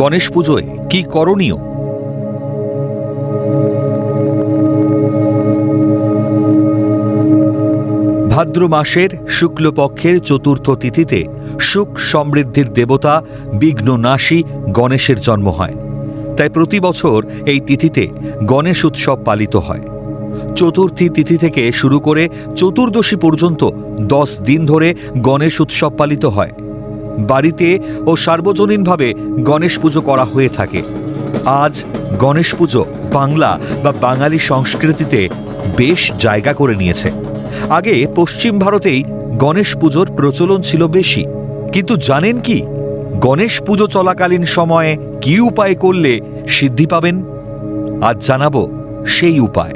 গণেশ পুজোয় কি করণীয়? ভাদ্র মাসের শুক্লপক্ষের চতুর্থ তিথিতে সুখ সমৃদ্ধির দেবতা বিঘ্ননাশী গণেশের জন্ম হয়। তাই প্রতি বছর এই তিথিতে গণেশ উৎসব পালিত হয়। চতুর্থী তিথি থেকে শুরু করে চতুর্দশী পর্যন্ত দশ দিন ধরে গণেশ উৎসব পালিত হয়। বাড়িতে ও সার্বজনীনভাবে গণেশ পুজো করা হয়ে থাকে। আজ গণেশ পুজো বাংলা বা বাঙালি সংস্কৃতিতে বেশ জায়গা করে নিয়েছে। আগে পশ্চিম ভারতেই গণেশ পুজোর প্রচলন ছিল বেশি। কিন্তু জানেন কি? গণেশ পুজো চলাকালীন সময়ে কি উপায় করলে সিদ্ধি পাবেন? আজ জানাব সেই উপায়।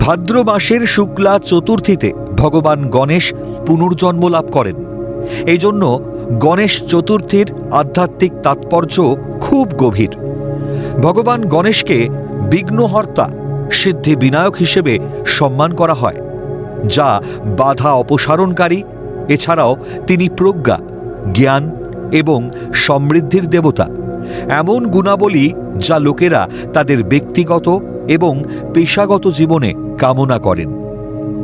ভাদ্র মাসের শুক্লা চতুর্থীতে ভগবান গণেশ পুনর্জন্ম লাভ করেন। এই জন্য গণেশ চতুর্থীর আধ্যাত্মিক তাৎপর্য খুব গভীর। ভগবান গণেশকে বিঘ্নহর্তা সিদ্ধি বিনায়ক হিসেবে সম্মান করা হয়, যা বাধা অপসারণকারী, এছাড়াও তিনি প্রজ্ঞা, জ্ঞান এবং সমৃদ্ধির দেবতা। এমন গুণাবলী যা লোকেরা তাদের ব্যক্তিগত এবং পেশাগত জীবনে কামনা করেন।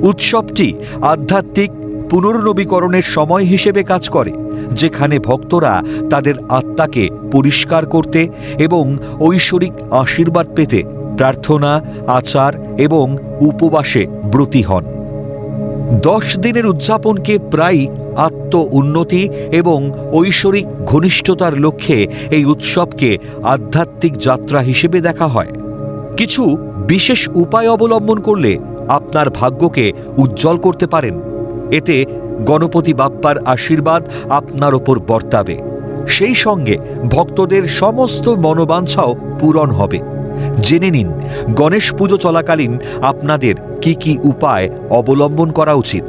উৎসবটি আধ্যাত্মিক পুনর্নবীকরণের সময় হিসেবে কাজ করে। যেখানে ভক্তরা তাদের আত্মাকে পরিষ্কার করতে এবং ঐশ্বরিক আশীর্বাদ পেতে প্রার্থনা, আচার এবং উপবাসে ব্রতী হন। দশ দিনের উদযাপনকে প্রায় আত্ম উন্নতি এবং ঐশ্বরিক ঘনিষ্ঠতার লক্ষ্যে এই উৎসবকে আধ্যাত্মিক যাত্রা হিসেবে দেখা হয়। কিছু বিশেষ উপায় অবলম্বন করলে আপনার ভাগ্যকে উজ্জ্বল করতে পারেন। এতে গণপতি বাপ্পার আশীর্বাদ আপনার ওপর বর্তাবে। সেই সঙ্গে ভক্তদের সমস্ত মনোবাঞ্ছাও পূরণ হবে। জেনে নিন, গণেশ পুজো চলাকালীন আপনাদের কি কি উপায় অবলম্বন করা উচিত?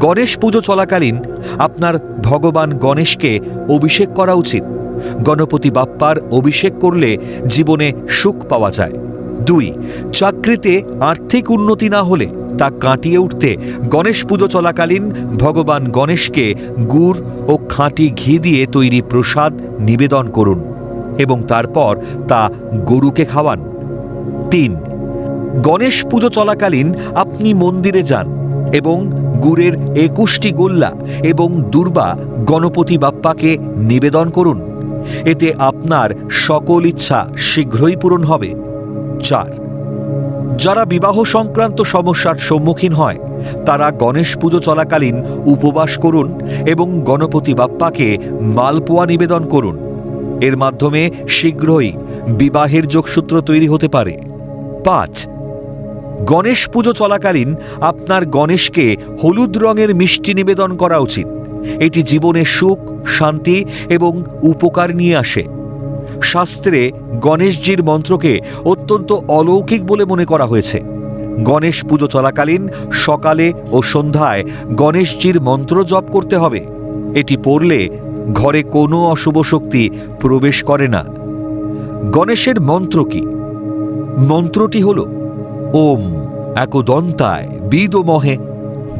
গণেশ পুজো চলাকালীন আপনার ভগবান গণেশকে অভিষেক করা উচিত। গণপতি বাপ্পার অভিষেক করলে জীবনে সুখ পাওয়া যায়। দুই, চাকরিতে আর্থিক উন্নতি না হলে তা কাটিয়ে উঠতে গণেশ পুজো চলাকালীন ভগবান গণেশকে গুড় ও খাঁটি ঘি দিয়ে তৈরি প্রসাদ নিবেদন করুন এবং তারপর তা গরুকে খাওয়ান। তিন, গণেশ পুজো চলাকালীন আপনি মন্দিরে যান এবং গুড়ের একুশটি গোল্লা এবং দুর্বা গণপতি বাপ্পাকে নিবেদন করুন। এতে আপনার সকল ইচ্ছা শীঘ্রই পূরণ হবে। চার যারা বিবাহ সংক্রান্ত সমস্যার সম্মুখীন হয়, তারা গণেশ পুজো চলাকালীন উপবাস করুন এবং গণপতি বাপ্পাকে মালপোয়া নিবেদন করুন। এর মাধ্যমে শীঘ্রই বিবাহের যোগসূত্র তৈরি হতে পারে। পাঁচ, গণেশ পুজো চলাকালীন আপনার গণেশকে হলুদ রঙের মিষ্টি নিবেদন করা উচিত। এটি জীবনে সুখ, শান্তি এবং উপকার নিয়ে আসে। শাস্ত্রে গণেশজির মন্ত্রকে অত্যন্ত অলৌকিক বলে মনে করা হয়েছে। গণেশ পুজো চলাকালীন সকালে ও সন্ধ্যায় গণেশজির মন্ত্র জপ করতে হবে। এটি পড়লে ঘরে কোনো অশুভ শক্তি প্রবেশ করে না। গণেশের মন্ত্র কি? মন্ত্রটি হল, ওম একদন্তায় বিদমহে,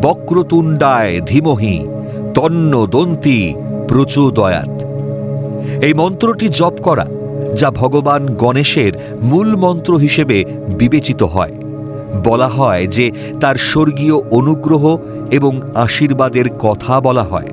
বক্রতুণ্ডায় ধীমহি তন্ন দন্তি প্রচোদয়াত এই মন্ত্রটি জপ করা, যা ভগবান গণেশের মূল মন্ত্র হিসেবে বিবেচিত হয়। বলা হয় যে তার স্বর্গীয় অনুগ্রহ এবং আশীর্বাদের কথা বলা হয়।